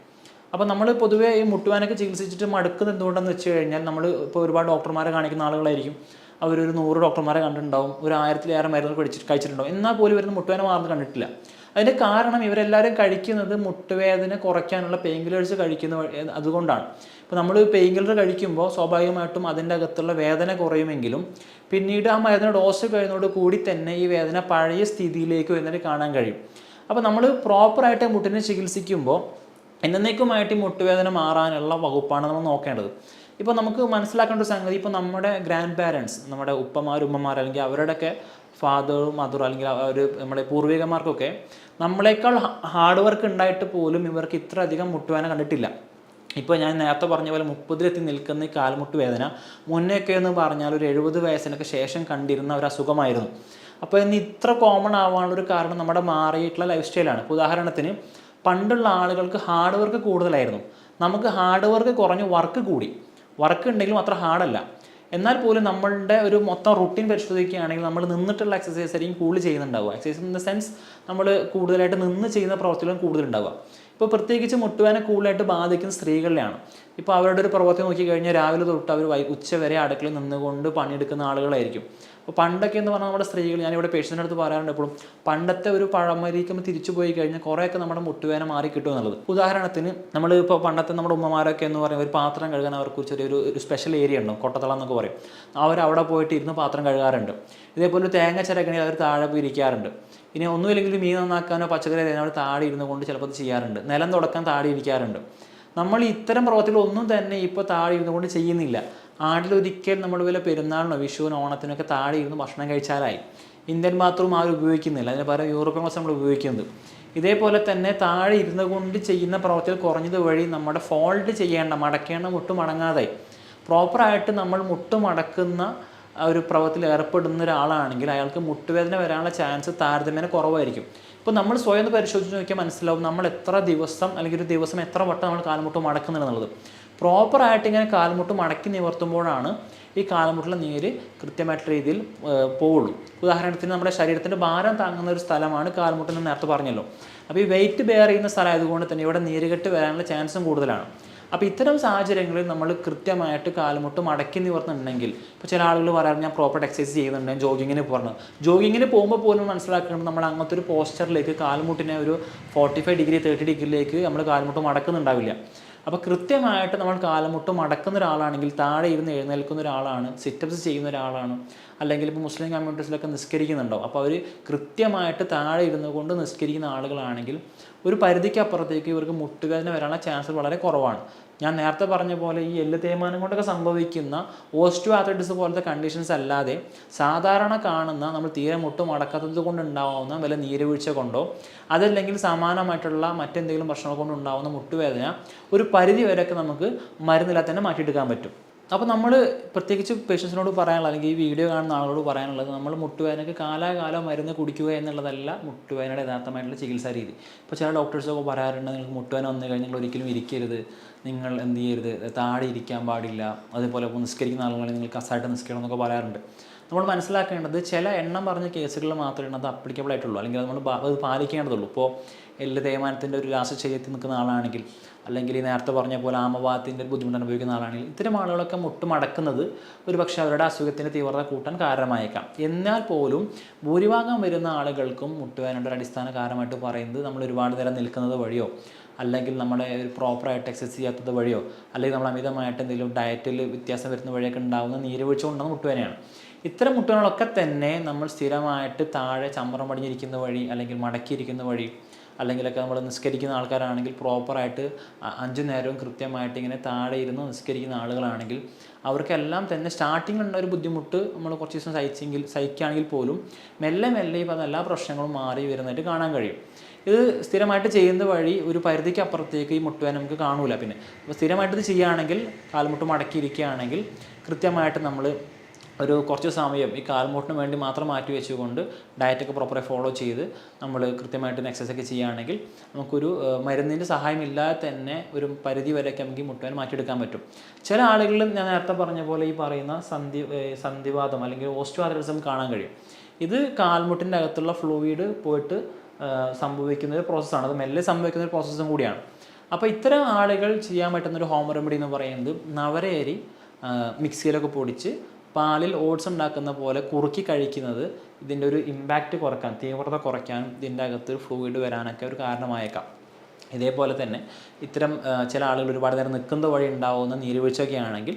അപ്പോൾ നമ്മൾ പൊതുവേ ഈ മുട്ടുവാനൊക്കെ ചികിത്സിച്ചിട്ട് മടുക്കുന്നത് എന്തുകൊണ്ടെന്ന് വെച്ച് കഴിഞ്ഞാൽ നമ്മൾ ഇപ്പോൾ ഒരുപാട് ഡോക്ടർമാരെ കാണിക്കുന്ന ആളുകളായിരിക്കും. അവരൊരു നൂറ് ഡോക്ടർമാരെ കണ്ടിട്ടുണ്ടാവും. ഒരു ആയിരത്തിലേറെ മരുന്നുകൾ കഴിച്ചിട്ട് കഴിച്ചിട്ടുണ്ടാവും. എന്നാൽ പോലും ഇവരുന്ന് മുട്ടുവേദന മാറുന്നത് കണ്ടിട്ടില്ല. അതിന്റെ കാരണം ഇവരെല്ലാവരും കഴിക്കുന്നത് മുട്ടുവേദന കുറയ്ക്കാനുള്ള പെയിൻ കില്ലേഴ്സ് കഴിക്കുന്ന അതുകൊണ്ടാണ്. ഇപ്പോൾ നമ്മൾ പെയിൻ കില്ലർ കഴിക്കുമ്പോൾ സ്വാഭാവികമായിട്ടും അതിന്റെ അകത്തുള്ള വേദന കുറയുമെങ്കിലും പിന്നീട് ആ മരുന്ന് ഡോസ് കഴിയുന്നതോട് കൂടി തന്നെ ഈ വേദന പഴയ സ്ഥിതിയിലേക്ക് വരുന്നതിന് കാണാൻ കഴിയും. അപ്പോൾ നമ്മൾ പ്രോപ്പറായിട്ട് മുട്ടിനെ ചികിത്സിക്കുമ്പോൾ എന്നേക്കുമായിട്ട് ഈ മുട്ടുവേദന മാറാനുള്ള വകുപ്പാണ് നമ്മൾ നോക്കേണ്ടത്. ഇപ്പോൾ നമുക്ക് മനസ്സിലാക്കേണ്ട ഒരു സംഗതി ഇപ്പോൾ നമ്മുടെ ഗ്രാൻഡ് പാരൻസ് നമ്മുടെ ഉപ്പമാർ ഉമ്മമാർ അല്ലെങ്കിൽ അവരുടെയൊക്കെ ഫാദർ മദർ അല്ലെങ്കിൽ അവർ നമ്മുടെ പൂർവികന്മാർക്കൊക്കെ നമ്മളെക്കാൾ ഹാർഡ് വർക്ക് ഉണ്ടായിട്ട് പോലും ഇവർക്ക് ഇത്ര അധികം മുട്ടുവേദന കണ്ടിട്ടില്ല. ഇപ്പോൾ ഞാൻ നേരത്തെ പറഞ്ഞ പോലെ മുപ്പതിലെത്തി നിൽക്കുന്ന ഈ കാൽമുട്ട് വേദന മുന്നേയൊക്കെ എന്ന് പറഞ്ഞാൽ ഒരു എഴുപത് വയസ്സിനൊക്കെ ശേഷം കണ്ടിരുന്ന ഒരു അസുഖമായിരുന്നു. അപ്പോൾ ഇന്ന് ഇത്ര കോമൺ ആവാനുള്ള ഒരു കാരണം നമ്മുടെ മാറിയിട്ടുള്ള ലൈഫ് സ്റ്റൈലാണ് ഇപ്പോൾ ഉദാഹരണത്തിന് പണ്ടുള്ള ആളുകൾക്ക് ഹാർഡ് വർക്ക് കൂടുതലായിരുന്നു. നമുക്ക് ഹാർഡ് വർക്ക് കുറഞ്ഞ് വർക്ക് കൂടി. വർക്ക് ഉണ്ടെങ്കിലും അത്ര ഹാർഡല്ല എന്നാൽ പോലും നമ്മളുടെ ഒരു മൊത്തം റുട്ടീൻ പരിശോധിക്കുകയാണെങ്കിൽ നമ്മൾ നിന്നിട്ടുള്ള എക്സസൈസ് ആയിരിക്കും കൂടുതൽ ചെയ്യുന്നുണ്ടാവുക. എക്സസൈസ് ഇൻ ദ സെൻസ് നമ്മൾ കൂടുതലായിട്ട് നിന്ന് ചെയ്യുന്ന പ്രവർത്തികളും കൂടുതലുണ്ടാവുക. ഇപ്പോൾ പ്രത്യേകിച്ച് മുട്ടുവേന കൂടുതലായിട്ട് ബാധിക്കുന്ന സ്ത്രീകളിലാണ്. ഇപ്പോൾ അവരുടെ ഒരു പ്രവർത്തി നോക്കിക്കഴിഞ്ഞാൽ രാവിലെ തൊട്ട് അവർ വൈ ഉച്ച വരെ അടുക്കളയിൽ നിന്നുകൊണ്ട് പണിയെടുക്കുന്ന ആളുകളായിരിക്കും. അപ്പോൾ പണ്ടൊക്കെ എന്ന് പറഞ്ഞാൽ നമ്മുടെ സ്ത്രീകൾ ഞാനിവിടെ പേഷ്യന്റെ അടുത്ത് പറയാറുണ്ട് എപ്പോഴും പണ്ടത്തെ ഒരു പഴമരിക്കും തിരിച്ചു പോയി കഴിഞ്ഞാൽ കുറേയൊക്കെ നമ്മുടെ മുട്ടുവേന മാറി കിട്ടും എന്നുള്ളത്. ഉദാഹരണത്തിന് നമ്മൾ ഇപ്പോൾ പണ്ടത്തെ നമ്മുടെ ഉമ്മമാരൊക്കെ എന്ന് പറയുമ്പോൾ ഒരു പാത്രം കഴുകാൻ അവർക്ക് ചെറിയൊരു ഒരു സ്പെഷ്യൽ ഏരിയ ഉണ്ടാവും കൊട്ടത്തളം എന്നൊക്കെ പറയും. അവർ അവിടെ പോയിട്ട് ഇരുന്ന് പാത്രം കഴുകാറുണ്ട്. ഇതേപോലെ തേങ്ങ ചിരക്കണി അവർ താഴെ പോയി ഇരിക്കാറുണ്ട്. ഇനി ഒന്നുമില്ലെങ്കിൽ മീൻ നന്നാക്കാനോ പച്ചക്കറി അതിനോട് താടി ഇരുന്നു കൊണ്ട് ചിലപ്പോൾ അത് ചെയ്യാറുണ്ട്. നിലം തുടക്കാൻ താടി ഇരിക്കാറുണ്ട്. നമ്മൾ ഇത്തരം പ്രവർത്തികളൊന്നും തന്നെ ഇപ്പോൾ താടി ഇരുന്നു കൊണ്ട് ചെയ്യുന്നില്ല. ആടിലൊരിക്കൽ നമ്മൾ വല്ല പെരുന്നാളിനോ വിഷുവിനോ ഓണത്തിനൊക്കെ താടി ഇരുന്ന് ഭക്ഷണം കഴിച്ചാലായി. ഇന്ത്യൻ ബാത്റൂം ആരും ഉപയോഗിക്കുന്നില്ല. അതിന് പകരം യൂറോപ്യൻ ക്ലാസ് നമ്മൾ ഉപയോഗിക്കുന്നത്. ഇതേപോലെ തന്നെ താഴെ ഇരുന്നു കൊണ്ട് ചെയ്യുന്ന പ്രവർത്തികൾ കുറഞ്ഞത് വഴി നമ്മുടെ ഫോൾഡ് ചെയ്യേണ്ട മടക്കേണ്ട മുട്ട് മടങ്ങാതായി പ്രോപ്പറായിട്ട് നമ്മൾ മുട്ട് മടക്കുന്ന ഒരു പ്രവർത്തിയിൽ ഏർപ്പെടുന്ന ഒരാളാണെങ്കിൽ അയാൾക്ക് മുട്ടുവേദന വരാനുള്ള ചാൻസ് താരതമ്യേന കുറവായിരിക്കും. ഇപ്പോൾ നമ്മൾ സ്വയം ഒന്ന് പരിശോധിച്ച് നോക്കിയാൽ മനസ്സിലാവും നമ്മൾ എത്ര ദിവസം അല്ലെങ്കിൽ ഒരു ദിവസം എത്ര വട്ടം നമ്മൾ കാൽമുട്ട് മടക്കുന്നുണ്ടെന്നുള്ളത് പ്രോപ്പറായിട്ട് ഇങ്ങനെ കാൽമുട്ട് മടക്കി നിവർത്തുമ്പോഴാണ് ഈ കാൽമുട്ടിലെ നീര് കൃത്യമായിട്ടുള്ള രീതിയിൽ പോവുള്ളൂ. ഉദാഹരണത്തിന് നമ്മുടെ ശരീരത്തിന്റെ ഭാരം താങ്ങുന്ന ഒരു സ്ഥലമാണ് കാൽമുട്ടെന്ന് നേരത്തെ പറഞ്ഞല്ലോ. അപ്പോൾ ഈ വെയിറ്റ് ബെയർ ചെയ്യുന്ന സ്ഥലമായതുകൊണ്ട് തന്നെ ഇവിടെ നീരുകെട്ട് വരാനുള്ള ചാൻസും കൂടുതലാണ്. അപ്പോൾ ഇത്തരം സാഹചര്യങ്ങളിൽ നമ്മൾ കൃത്യമായിട്ട് കാലുമുട്ട് മടക്കി നിവർത്തുന്നുണ്ടെങ്കിൽ ഇപ്പോൾ ചില ആളുകൾ പറയാറ് ഞാൻ പ്രോപ്പർ എക്സസൈസ് ചെയ്യുന്നുണ്ട് ജോഗിങ്ങിന് പോകണം ജോഗിങ്ങിന് പോകുമ്പോൾ പോലും മനസ്സിലാക്കണം നമ്മൾ അങ്ങനത്തെ ഒരു പോസ്ചറിലേക്ക് കാൽമുട്ടിനെ ഒരു ഫോർട്ടി ഫൈവ് ഡിഗ്രി തേർട്ടി ഡിഗ്രിയിലേക്ക് നമ്മൾ കാൽമുട്ട് മടക്കുന്നുണ്ടാവില്ല. അപ്പോൾ കൃത്യമായിട്ട് നമ്മൾ കാലമുട്ട് മടക്കുന്ന ഒരാളാണെങ്കിൽ താഴെ ഇരുന്ന് എഴുന്നേൽക്കുന്ന ഒരാളാണ് സിറ്റപ്സ് ചെയ്യുന്ന ഒരാളാണ് അല്ലെങ്കിൽ ഇപ്പോൾ മുസ്ലിം കമ്മ്യൂണിറ്റീസിലൊക്കെ നിസ്കരിക്കുന്നുണ്ടോ അപ്പോൾ അവർ കൃത്യമായിട്ട് താഴെ ഇരുന്നു കൊണ്ട് നിസ്കരിക്കുന്ന ആളുകളാണെങ്കിൽ ഒരു പരിധിക്ക് അപ്പുറത്തേക്ക് ഇവർക്ക് മുട്ടുവേദന വരാനുള്ള ചാൻസ് വളരെ കുറവാണ്. ഞാൻ നേരത്തെ പറഞ്ഞ പോലെ ഈ എല്ല് തേയ്മാനം കൊണ്ടൊക്കെ സംഭവിക്കുന്ന ഓസ്റ്റോ ആത്രൈറ്റിസ് പോലത്തെ കണ്ടീഷൻസ് അല്ലാതെ സാധാരണ കാണുന്ന നമ്മൾ തീരെ മുട്ടും അടക്കത്തത് കൊണ്ടുണ്ടാവുന്ന വല്ല നീരുവീഴ്ച കൊണ്ടോ അതല്ലെങ്കിൽ സമാനമായിട്ടുള്ള മറ്റെന്തെങ്കിലും പ്രശ്നങ്ങൾ കൊണ്ടുണ്ടാവുന്ന മുട്ടുവേദന ഒരു പരിധി വരെയൊക്കെ നമുക്ക് മരുന്നില്ലാതെ തന്നെ മാറ്റിയെടുക്കാൻ പറ്റും. അപ്പോൾ നമ്മൾ പ്രത്യേകിച്ച് പേഷ്യൻസിനോട് പറയാനുള്ള അല്ലെങ്കിൽ ഈ വീഡിയോ കാണുന്ന ആളുകളോട് പറയാനുള്ളത് നമ്മൾ മുട്ടുവേദനയ്ക്ക് കാലാകാലം മരുന്ന് കുടിക്കുക എന്നുള്ളതല്ല മുട്ടുവേദനയുടെ യഥാർത്ഥമായിട്ടുള്ള ചികിത്സാ രീതി. ഇപ്പോൾ ചില ഡോക്ടേഴ്സൊക്കെ പറയാറുണ്ട് നിങ്ങൾക്ക് മുട്ടുവേദന വന്നു കഴിഞ്ഞാൽ ഒരിക്കലും ഇരിക്കരുത്. നിങ്ങൾ എന്ത് ചെയ്യരുത്? താഴെ ഇരിക്കാൻ പാടില്ല. അതേപോലെ നിസ്കരിക്കുന്ന ആളുകളെ നിങ്ങൾ കസായിട്ട് നിസ്കരിക്കണം എന്നൊക്കെ പറയാറുണ്ട്. നമ്മൾ മനസ്സിലാക്കേണ്ടത് ചില എണ്ണം പറഞ്ഞ കേസുകളിൽ മാത്രമേ അത് അപ്ലിക്കബിൾ ആയിട്ടുള്ളൂ. അല്ലെങ്കിൽ നമ്മൾ അത് പാലിക്കേണ്ടതുള്ളൂ. ഇപ്പോൾ എല്ല് തേയ്മാനത്തിന്റെ ഒരു രാസശരീരത്തിൽ നിൽക്കുന്ന ആളാണെങ്കിൽ അല്ലെങ്കിൽ ഈ നേരത്തെ പറഞ്ഞ പോലെ ആമവാദത്തിന്റെ ഒരു ബുദ്ധിമുട്ട് അനുഭവിക്കുന്ന ആളാണെങ്കിൽ ഇത്തരം ആളുകളൊക്കെ മുട്ടുമടക്കുന്നത് ഒരു പക്ഷേ അവരുടെ അസുഖത്തിന്റെ തീവ്രത കൂട്ടാൻ കാരണമായേക്കാം. എന്നാൽ പോലും ഭൂരിഭാഗം വരുന്ന ആളുകൾക്കും മുട്ടുവേനയുടെ ഒരു അടിസ്ഥാന കാരണമായിട്ട് പറയുന്നത് നമ്മൾ ഒരുപാട് നേരം നിൽക്കുന്നത് വഴിയോ അല്ലെങ്കിൽ നമ്മളെ ഒരു പ്രോപ്പറായിട്ട് എക്സസൈസ് ചെയ്യാത്തത് വഴിയോ അല്ലെങ്കിൽ നമ്മൾ അമിതമായിട്ട് എന്തെങ്കിലും ഡയറ്റിൽ വ്യത്യാസം വരുന്ന വഴിയൊക്കെ ഉണ്ടാകുന്ന നീരുവീഴ്ച കൊണ്ടുവന്ന മുട്ടുവേനയാണ് ഇത്തരം മുട്ടുകളൊക്കെ തന്നെ നമ്മൾ സ്ഥിരമായിട്ട് താഴെ ചമ്രം പടിഞ്ഞിരിക്കുന്ന വഴി അല്ലെങ്കിൽ മടക്കിയിരിക്കുന്ന വഴി അല്ലെങ്കിലൊക്കെ നമ്മൾ നിസ്കരിക്കുന്ന ആൾക്കാരാണെങ്കിൽ പ്രോപ്പറായിട്ട് അഞ്ചു നേരവും കൃത്യമായിട്ട് ഇങ്ങനെ താഴെ ഇരുന്ന് നിസ്കരിക്കുന്ന ആളുകളാണെങ്കിൽ അവർക്കെല്ലാം തന്നെ സ്റ്റാർട്ടിങ്ങിൽ ഉള്ള ഒരു ബുദ്ധിമുട്ട് നമ്മൾ കുറച്ച് ദിവസം സഹിച്ചെങ്കിൽ സഹിക്കുകയാണെങ്കിൽ പോലും മെല്ലെ മെല്ലെ അത് എല്ലാ പ്രശ്നങ്ങളും മാറി വരുന്നതായിട്ട് കാണാൻ കഴിയും. ഇത് സ്ഥിരമായിട്ട് ചെയ്യുന്ന വഴി ഒരു പരിധിക്ക് അപ്പുറത്തേക്ക് ഈ മുട്ടുവേദന നമുക്ക് കാണൂല പിന്നെ. അപ്പോൾ സ്ഥിരമായിട്ട് ഇത് ചെയ്യുകയാണെങ്കിൽ കാൽമുട്ട് മടക്കിയിരിക്കുകയാണെങ്കിൽ കൃത്യമായിട്ട് നമ്മൾ ഒരു കുറച്ച് സമയം ഈ കാൽമുട്ടിന് വേണ്ടി മാത്രം മാറ്റി വെച്ചുകൊണ്ട് ഡയറ്റൊക്കെ പ്രോപ്പറായി ഫോളോ ചെയ്ത് നമ്മൾ കൃത്യമായിട്ട് എക്സസൈസ് ഒക്കെ ചെയ്യുകയാണെങ്കിൽ നമുക്കൊരു മരുന്നിന്റെ സഹായമില്ലാതെ തന്നെ ഒരു പരിധി വരെയൊക്കെ നമുക്ക് ഈ മുട്ടുവേദന മാറ്റിയെടുക്കാൻ പറ്റും. ചില ആളുകളിൽ ഞാൻ നേരത്തെ പറഞ്ഞ പോലെ ഈ പറയുന്ന സന്ധി സന്ധിവാദം അല്ലെങ്കിൽ ഓസ്റ്റുവാറിസം കാണാൻ കഴിയും. ഇത് കാൽമുട്ടിന്റെ അകത്തുള്ള ഫ്ലൂയിഡ് പോയിട്ട് സംഭവിക്കുന്ന ഒരു പ്രോസസ്സാണ് അത് മെല്ലെ സംഭവിക്കുന്ന ഒരു പ്രോസസ്സും കൂടിയാണ്. അപ്പോൾ ഇത്തരം ആളുകൾ ചെയ്യാൻ പറ്റുന്ന ഒരു ഹോം റെമഡി എന്ന് പറയുന്നത് നവരേരി മിക്സിയിലൊക്കെ പൊടിച്ച് പാലിൽ ഓട്സ് ഉണ്ടാക്കുന്ന പോലെ കുറുക്കി കഴിക്കുന്നത് ഇതിന്റെ ഒരു ഇമ്പാക്റ്റ് കുറയ്ക്കാൻ തീവ്രത കുറയ്ക്കാനും ഇതിന്റെ അകത്ത് ഫ്ലൂയിഡ് വരാനൊക്കെ ഒരു കാരണമായേക്കാം. ഇതേപോലെ തന്നെ ഇത്തരം ചില ആളുകൾ ഒരുപാട് നേരം നിൽക്കുന്ന വഴി ഉണ്ടാവുന്ന നീരുവീഴ്ചയൊക്കെ ആണെങ്കിൽ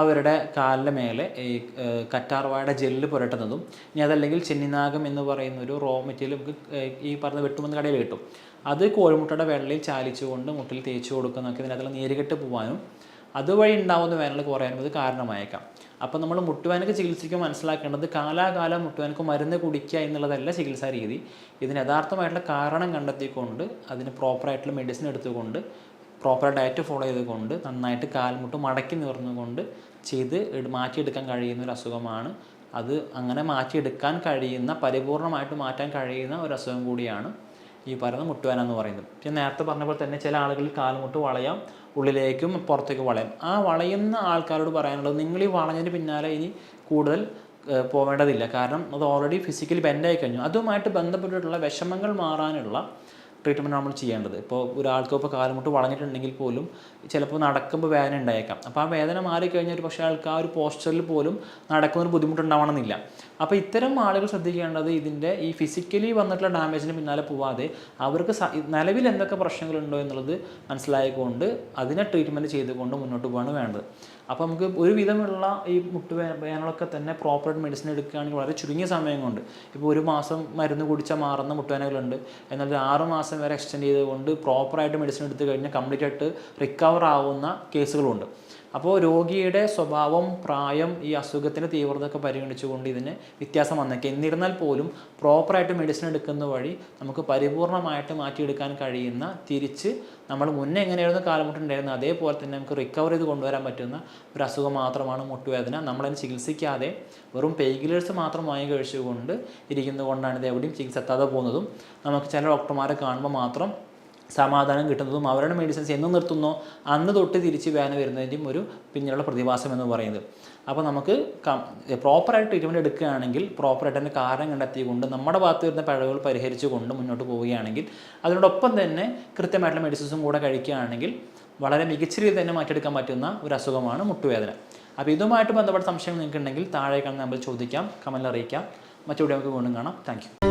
അവരുടെ കാലിന്റെ മേലെ ഈ കറ്റാർവാഴയുടെ ജെല്ല് പുരട്ടുന്നതും ഇനി അതല്ലെങ്കിൽ ചെന്നിനാഗം എന്ന് പറയുന്ന ഒരു റോ മെറ്റീരിയൽ നമുക്ക് ഈ പറഞ്ഞ വെട്ടുമെന്ന് കടയിൽ കിട്ടും. അത് കോഴിമുട്ടയുടെ വെള്ളയിൽ ചാലിച്ചുകൊണ്ട് മുട്ടിൽ തേച്ച് കൊടുക്കുന്നതൊക്കെ ഇതിനകത്തുള്ള നീരുകെട്ട് പോകാനും അതുവഴി ഉണ്ടാവുന്ന വേനൽ കുറയാനും ഇത് കാരണമായേക്കാം. അപ്പോൾ നമ്മൾ മുട്ടുവേനക്ക് ചികിത്സിക്കുമ്പോൾ മനസ്സിലാക്കേണ്ടത് കാലാകാലം മുട്ടുവേനക്ക് മരുന്ന് കുടിക്കുക എന്നുള്ളതല്ല ചികിത്സാ രീതി. ഇതിന് യഥാർത്ഥമായിട്ടുള്ള കാരണം കണ്ടെത്തിക്കൊണ്ട് അതിന് പ്രോപ്പറായിട്ടുള്ള മെഡിസിൻ എടുത്തുകൊണ്ട് പ്രോപ്പർ ഡയറ്റ് ഫോളോ ചെയ്തുകൊണ്ട് നന്നായിട്ട് കാൽമുട്ട് മടക്കി നിവർന്നുകൊണ്ട് ചെയ്ത് മാറ്റിയെടുക്കാൻ കഴിയുന്ന ഒരു അസുഖമാണ്. അത് അങ്ങനെ മാറ്റിയെടുക്കാൻ കഴിയുന്ന പരിപൂർണമായിട്ട് മാറ്റാൻ കഴിയുന്ന ഒരു അസുഖം കൂടിയാണ് ഈ പറയുന്ന മുട്ടുവേന എന്ന് പറയുന്നത്. പിന്നെ നേരത്തെ പറഞ്ഞ പോലെ തന്നെ ചില ആളുകളിൽ കാലുമുട്ട് വളയാം ഉള്ളിലേക്കും പുറത്തേക്ക് വളയാം. ആ വളയുന്ന ആൾക്കാരോട് പറയാനുള്ളത് നിങ്ങൾ ഈ വളഞ്ഞതിന് പിന്നാലെ ഇനി കൂടുതൽ പോവേണ്ടതില്ല. കാരണം അത് ഓൾറെഡി ഫിസിക്കലി ബെൻഡായി കഴിഞ്ഞു. അതുമായിട്ട് ബന്ധപ്പെട്ടിട്ടുള്ള വിഷമങ്ങൾ മാറാനുള്ള ട്രീറ്റ്മെന്റ് നമ്മൾ ചെയ്യേണ്ടത്. ഇപ്പോൾ ഒരാൾക്ക് ഇപ്പോൾ കാലുമുട്ട് വളഞ്ഞിട്ടുണ്ടെങ്കിൽ പോലും ചിലപ്പോൾ നടക്കുമ്പോൾ വേദന ഉണ്ടായേക്കാം. അപ്പോൾ ആ വേദന മാറിക്കഴിഞ്ഞാൽ പക്ഷേ ആൾക്ക് ആ ഒരു പോസ്റ്ററിൽ പോലും നടക്കുന്നൊരു ബുദ്ധിമുട്ടുണ്ടാവണമെന്നില്ല. അപ്പോൾ ഇത്തരം ആളുകൾ ശ്രദ്ധിക്കേണ്ടത് ഇതിന്റെ ഈ ഫിസിക്കലി വന്നിട്ടുള്ള ഡാമേജിന് പിന്നാലെ പോവാതെ അവർക്ക് നിലവിൽ എന്തൊക്കെ പ്രശ്നങ്ങളുണ്ടോ എന്നുള്ളത് മനസ്സിലായിക്കൊണ്ട് അതിനെ ട്രീറ്റ്മെന്റ് ചെയ്തുകൊണ്ട് മുന്നോട്ട് പോകാണ് വേണ്ടത്. അപ്പോൾ നമുക്ക് ഒരുവിധമുള്ള ഈ മുട്ടുവേനകളൊക്കെ തന്നെ പ്രോപ്പറായിട്ട് മെഡിസിൻ എടുക്കുകയാണെങ്കിൽ വളരെ ചുരുങ്ങിയ സമയം കൊണ്ട്. ഇപ്പോൾ ഒരു മാസം മരുന്ന് കുടിച്ചാൽ മാറുന്ന മുട്ടുവേനകളുണ്ട് എന്നാൽ ആറ് മാസം വരെ എക്സ്റ്റെൻഡ് ചെയ്തുകൊണ്ട് പ്രോപ്പറായിട്ട് മെഡിസിൻ എടുത്തു കഴിഞ്ഞാൽ കംപ്ലീറ്റ് ആയിട്ട് റിക്കവർ ആവുന്ന കേസുകളുണ്ട് അപ്പോൾ രോഗിയുടെ സ്വഭാവം പ്രായം ഈ അസുഖത്തിന്റെ തീവ്രതയൊക്കെ പരിഗണിച്ചുകൊണ്ട് ഇതിന് വ്യത്യാസം വന്നേക്കാം. എന്നിരുന്നാൽ പോലും പ്രോപ്പറായിട്ട് മെഡിസിൻ എടുക്കുന്ന വഴി നമുക്ക് പരിപൂർണമായിട്ട് മാറ്റിയെടുക്കാൻ കഴിയുന്ന തിരിച്ച് നമ്മൾ മുന്നേ എങ്ങനെയായിരുന്നു കാലമുട്ടുണ്ടായിരുന്നത് അതേപോലെ തന്നെ നമുക്ക് റിക്കവർ ചെയ്ത് കൊണ്ടുവരാൻ പറ്റുന്ന ഒരു അസുഖം മാത്രമാണ് മുട്ടുവേദന. നമ്മളതിനെ ചികിത്സിക്കാതെ വെറും പെയ്കിലേഴ്സ് മാത്രം വാങ്ങി കഴിച്ചുകൊണ്ട് ഇരിക്കുന്നതുകൊണ്ടാണ് ഇത് എവിടെയും ചികിത്സ എത്താതെ പോകുന്നതും. നമുക്ക് ചില ഡോക്ടർമാരെ കാണുമ്പോൾ മാത്രം സമാധാനം കിട്ടുന്നതും അവരുടെ മെഡിസിൻസ് എന്ന് നിർത്തുന്നോ അന്ന് തൊട്ട് തിരിച്ച് വേദന വരുന്നതിന്റെയും ഒരു പിന്നിലുള്ള പ്രതിഭാസം എന്ന് പറയുന്നത്. അപ്പോൾ നമുക്ക് പ്രോപ്പറായിട്ട് ട്രീറ്റ്മെന്റ് എടുക്കുകയാണെങ്കിൽ പ്രോപ്പറായിട്ട് അതിന്റെ കാരണം കണ്ടെത്തിക്കൊണ്ട് നമ്മുടെ ഭാഗത്ത് വരുന്ന പിഴവുകൾ പരിഹരിച്ചുകൊണ്ട് മുന്നോട്ട് പോവുകയാണെങ്കിൽ അതിനോടൊപ്പം തന്നെ കൃത്യമായിട്ടുള്ള മെഡിസിൻസും കൂടെ കഴിക്കുകയാണെങ്കിൽ വളരെ മികച്ച രീതിയിൽ തന്നെ മാറ്റിയെടുക്കാൻ പറ്റുന്ന ഒരു അസുഖമാണ് മുട്ടുവേദന. അപ്പോൾ ഇതുമായിട്ട് ബന്ധപ്പെട്ട സംശയങ്ങൾ നിങ്ങൾക്കുണ്ടെങ്കിൽ താഴെ കാണുന്ന നമ്മൾ ചോദിക്കാം കമന്റിൽ അറിയിക്കാം. മറ്റു വീഡിയോ നമുക്ക് വീണ്ടും കാണാം. താങ്ക്